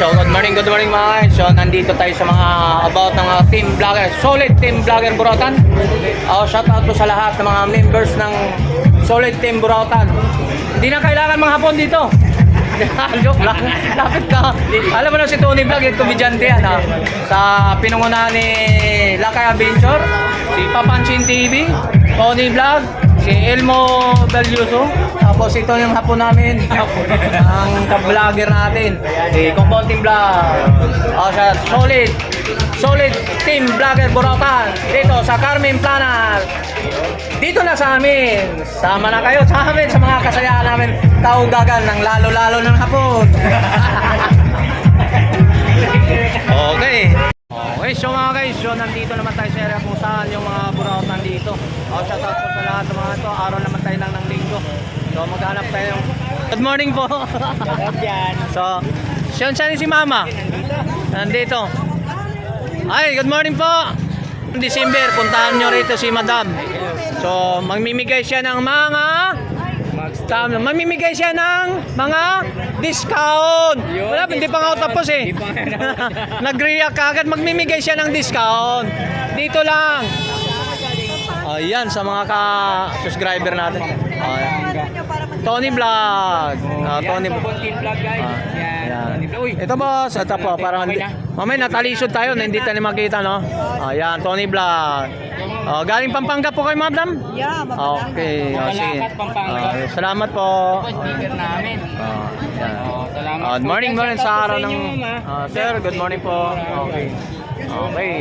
So, good morning, good morning mga guys. So, nandito tayo sa mga about ng mga team vlogger. Solid team vlogger Burautan. Oh, shout out po sa lahat ng mga members ng Solid Team Burautan. Hindi na kailangan mga hapon dito. Joke lang. Lapit ka. Alam mo na si Tony Vlog, yung komedyante yan ha. Sa pinungunahan ni Lakay Adventure, si Papansin TV, Tony Vlog, si Elmo Belluso, tapos ito yung hapon namin, ang ka-vlogger natin, si Kumbonting Vlog. O siya, solid, solid team vlogger Boracay dito sa Carmen Planas. Dito na sa amin. Sama na kayo sa amin sa mga kasayaan namin. Kaugagan ng lalo-lalo ng hapon. okay. Okay, so mga guys, so nandito naman tayo sa area kung saan yung mga buraot nandito. O, shout out po sa lahat ng mga to. Araw naman tayo lang ng linggo. So, maghanap tayo. Good morning po. Yan. so, siyan siya si Mama. Nandito. Ay, good morning po. December, puntahan nyo rito si Madam. So, magmimigay siya ng mga Tama, mamimigay siya ng mga discount. Wala, hindi pa nga ako tapos eh. Nag-react agad, magmimigay siya ng discount. Dito lang. Ayan, sa mga ka-subscriber natin. Ayan. Tony Vlog. Ah, Tony Team vlog guys. Ah, Yan. yan. Uy. Ito boss, ito po, parang Okay hindi. na. Mamaya natalisod tayo, na hindi tayo makita, no? Ayan, Tony Vlog. Oh, galing Pampanga po kayo, madam? Yeah, Okay, oh, sige. Pampanga. Ah, salamat po. Sticker namin. Oh, yan. Oh, salamat good morning, morning sa araw ng... Ah, sir, good morning po. Okay. Okay.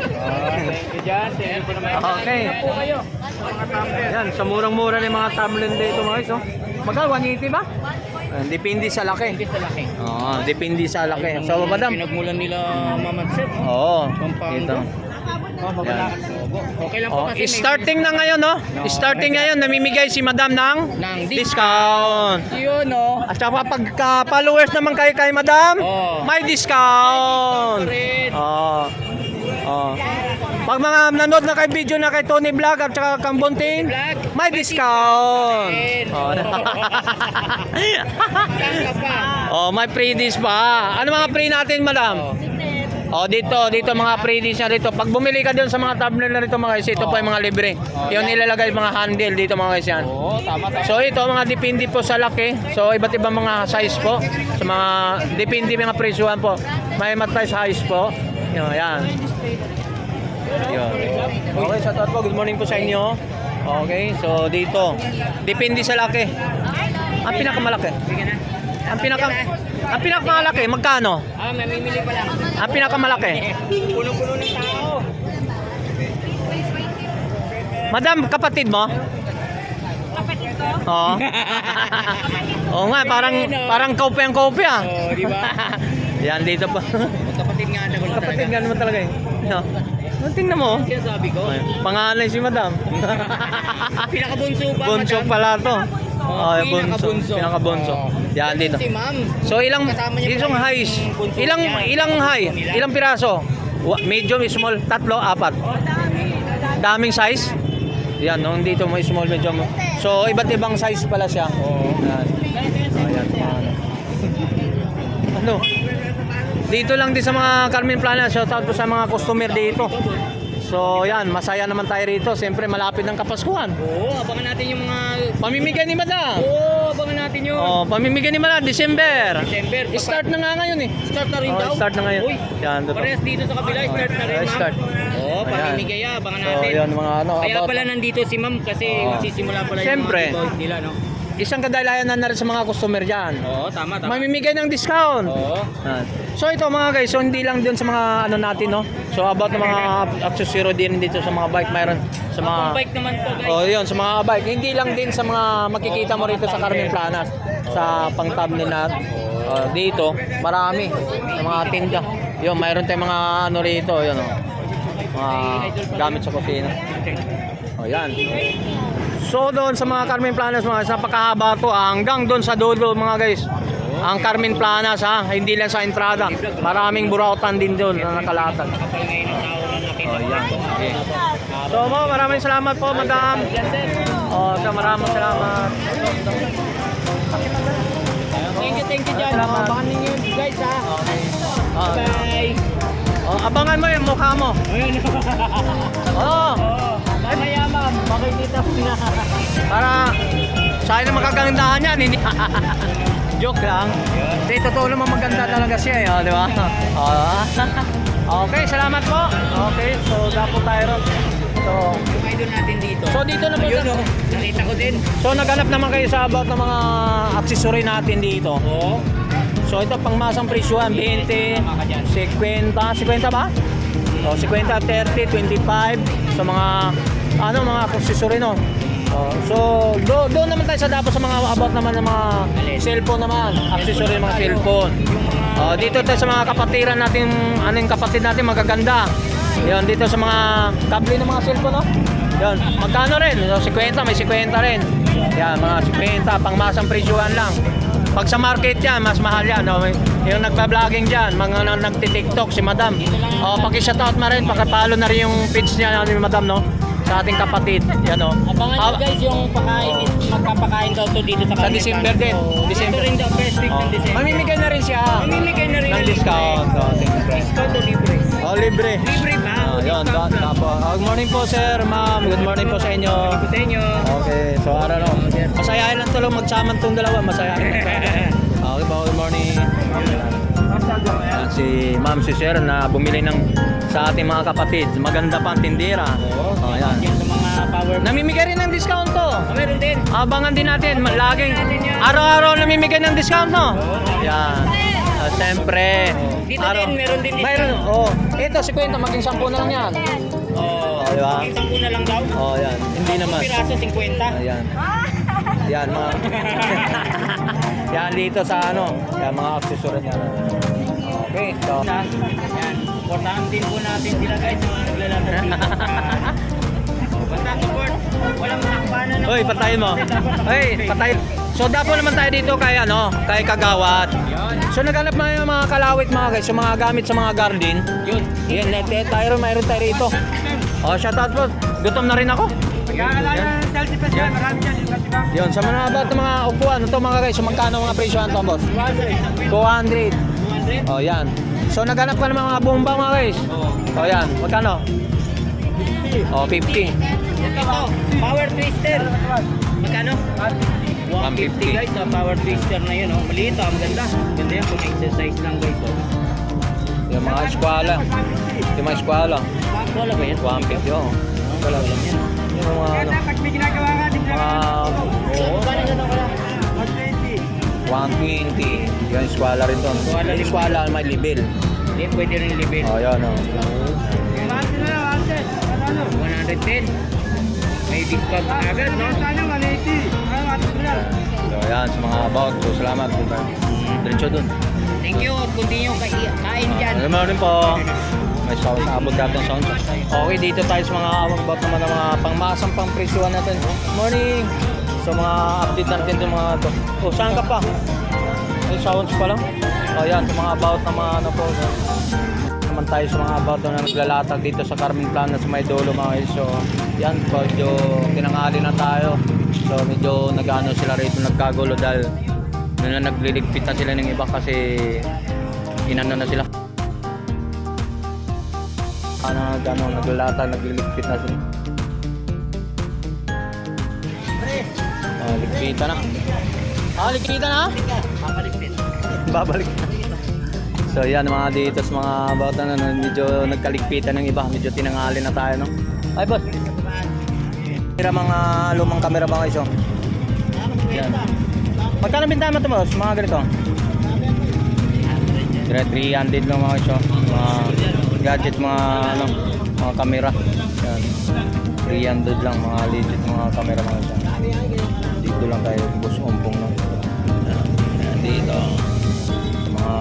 Ah. Okay. Yan, sa murang-mura ng mga tumbler dito mga guys, oh. Magkano 180 ba? Ah, depende sa laki. Hindi sa laki. Oo, depende sa laki. So, madam. Pinagmulan nila Mama Chef. Oo. Oh, magalakas logo. Okay lang po Oh, kasi may- starting na ngayon, no? Starting ngayon, namimigay si madam ng ng discount. Yun, no? At saka pagka followers naman kayo kay madam, Oh. may discount. Red. Oh. Oh. Pag mga nanood na kay video na kay Tony Vlog at saka Kambonting, Vlog. may discount. Oh. Oh, may freebies pa. Ano mga free natin, madam? Oh, dito, dito mga freebies na rito. Pag bumili ka doon sa mga tablet na rito mga guys, ito po yung mga libre. Yung nilalagay mga handle dito mga guys yan. Oo, tama tama. So ito mga depende po sa laki. So iba't ibang mga size po. Sa mga depende mga presyuhan po. May matay size po. Yan. Yun. Okay, shout out po. Good morning po sa inyo. Okay, so dito. Depende sa laki. Ang pinakamalaki. Ang pinaka ang pinakamalaki magkano? Ah, mamimili pa lang. Ang pinakamalaki. Puno-puno ng tao. Madam, kapatid mo? Kapatid ko? Oo. Oo nga, parang parang kopi ang kopi ah. Oo, di ba? Yan dito pa. Magkapatid nga na wala Kapatid talaga. nga naman talaga eh. No. Ang tingnan mo. Siya sabi ko. Ay, Panganay si madam. Pinakabunso pa, bunso madam. pala to. Oo, Oh, bunso. pinakabunso. Pinakabunso. Oo. Yan dito. Si ma'am. So ilang Kasama niya isang highs. yung bunso Ilang niya. ilang high? Nila. Ilang piraso? Wa- Medium, small, tatlo, apat. Daming size? Yan, nung dito mo small, medium. So iba't ibang size pala siya. Oo. Yan. Ayan. Ano? Dito lang din sa mga Carmen Plana, shout out po sa mga customer dito. So yan, masaya naman tayo rito. Siyempre malapit ng Kapaskuhan. Oo, abangan natin yung mga... Pamimigay ni Madam. Oo, abangan natin yun. Oh, pamimigay ni Madam December. December. Start na nga ngayon eh. Start na rin Oh, daw. start na ngayon. Uy, Yan, totoo. parehas dito sa kabila, start na rin, Oh, ma'am. start. Oo, pamimigay ah, abangan So natin. yan mga ano. Kaya about- pala nandito si ma'am kasi Oo. magsisimula pala Siyempre. yung mga boys nila, no? Isang kadalayan na rin sa mga customer dyan. Oo, tama, tama. Mamimigay ng discount. Oo. So ito mga guys, so hindi lang din sa mga ano natin no. So about ng mga accessory din dito sa mga bike mayroon sa mga Ang bike naman to, guys. Oh, yun sa mga bike. Hindi lang din sa mga makikita mo rito sa Carmen Planas sa pang-thumbnail na oh, dito, marami sa mga tinda. Yun, mayroon tayong mga ano rito, yun oh. Mga gamit sa kusina. Oh, yan. So doon sa mga Carmen Planas mga sa napakahaba to ah, hanggang doon sa dulo mga guys. Ang Carmen Planas ha, hindi lang sa entrada. Maraming burautan din doon na nakalatag. Oh, yan. Okay. So mo, maraming salamat po, madam. Oh, so maraming salamat. Thank thank you, thank you. Salamat. Oh, baka ninyo guys ha. Okay. Ah, Bye. oh, abangan mo yung mukha mo. Oo. Oh, mamaya ma'am, makikita mo na. Para sa akin na magkagandahan yan. Hindi. Joke lang. Hindi, totoo naman maganda talaga siya eh. oh, Di ba? Ah. okay, salamat po. Okay, so dapo tayo ron. So, Yung idol natin dito. so dito na po. Ayun oh, nakita ko din. So naghanap naman kayo sa about ng mga accessory natin dito. Oo. So ito pangmasang presyohan, 20, 50, 50 ba? O 50, 30, 25 sa mga ano mga accessory no. Oh, so do, doon naman tayo sa dapat sa mga about naman ng mga cellphone naman, accessory ng mga cellphone. Oh, dito tayo sa mga kapatiran natin, ano yung kapatid natin magaganda. Yan dito sa mga kable ng mga cellphone no. Yan, magkano rin? So, 50, may 50 rin. Yan, mga 50, pangmasang presyuhan lang. Pag sa market yan, mas mahal yan. No? Yung nagpa-vlogging dyan, mga na, nagti-tiktok, si madam. O, paki-shoutout na rin, pakipalo na rin yung page niya ni madam, no? Sa ating kapatid. Yan, no? Abangan nyo Ah, guys yung pakain, magpapakain daw to dito sa Sa December din. So, December. Ito rin daw, first week oh, ng December. mamimigay na rin siya. Mamimigay na rin ng discount. Oh, libre. Discount o libre? Oh, libre. Libre ba? Oh, yun, Discount da, lang. Oh, good morning po, sir, ma'am. Good morning po sa inyo. Ito sa inyo. Okay, so araw no. Masayahin lang tulong magsaman tong dalawa, masayahin. okay po, good morning. Si Ma'am si Sir na bumili ng sa ating mga kapatid. Maganda pa ang tindera. Oo. Oh, yan. Yan sa mga power. Namimigay rin ng discount to. Ah, meron din. Abangan din natin, laging araw-araw namimigay ng discount, no? Yan. Uh, Siyempre. Dito din, meron din discount. Mayroon, oh. Ito, si Kwenta, maging 10 na lang yan. Oh, Oh, di ba? Isang una lang daw. Oh, yan. Hindi naman. Piraso 50. Ayan. Yan, mga... yan, dito sa ano, yan, mga accessory niya. Okay, so... Yan. Supportahan din po natin sila guys sa mga naglalaro dito. Basta support. Walang nakpanan ng Hoy, patayin mo. Hoy, patayin. So, dapo naman tayo dito kay ano, kay Kagawat. So, naghanap na yung mga kalawit mga guys, yung mga gamit sa mga garden. Yun. Yan, net, net, tayo, mayroon tayo rito. Oh, shoutout po. Gutom na rin ako. Yan. Dyan. Yun, sa mga about ng mga upuan, ito mga guys, magkano mga presyo to, boss? 200. 200. Oh, yan. So, naghanap ka ng mga bomba mga guys. Oh. Yan. Magkano? Oh, 50. Ito, power twister. Magkano? 150 guys, sa power twister na yun. Oh. Maliit oh, ang ganda. Ganda yan kung exercise lang guys. Oh. Yung mga eskwala. Yung mga eskwala. Wala ba yan? 150, oh. Wala. Wala yan. Yung mga ano. Pag may ginagawa ka, di. Oo. Paano ganun ka lang? 120. Yung eskwala rin doon. Eskwala Yung rin. eskwala may libel. Hindi, pwede rin libin. Oh, yan, oh. 110. May discount agad, no? So, yan, sa mga about. So, salamat. Diretso doon. Thank you. Continue kay kain dyan. Alam mo rin po. May sound sa abot natin sound. Okay, dito tayo sa mga about naman ng mga pangmasang pangpresyuhan natin. Morning! So mga update natin yung mga to. Oh, saan ka pa? May sounds pa lang? Oh, yan. Sa mga about na mga ano po. No? naman tayo sa mga about na naglalatag dito sa Carmen Plana sa may dulo mga guys. So, yan. Medyo tinangali na tayo. So, medyo nagano sila rito nagkagulo dahil na nagliligpit na sila ng iba kasi inano na sila. Ano, gano, naglalata, nagliligpit na sila. Ah, ligpitan na. Ah, ligpitan na? Babalik. So yan mga dito sa mga bata na na medyo nagkaligpitan ng iba, medyo tinangali na tayo no. Ay boss. Tira mga lumang kamera ba kayo? Yan. Magkano bintahan mo ito boss? Mga ganito? Tira 300 lang mga kayo. Mga gadget, mga ano, mga kamera. Yan. 300 lang mga legit mga kamera mga kayo. Dito lang tayo, boss umpong no. Dito. Mga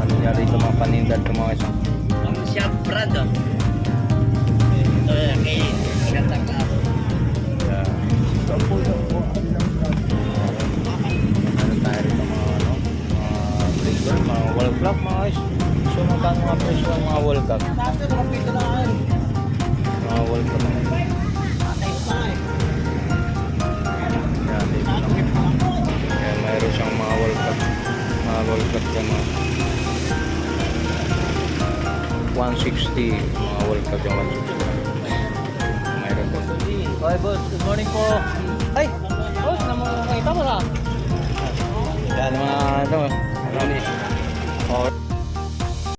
ano niya rito mga panindan ko mga isang Ang shop brand, 160. Mga World Cup yung 160. Mayroon po. Okay, boss. Good morning po. Ay! Boss, namukita mo na. Yan mga ano. Ano ni? Oh.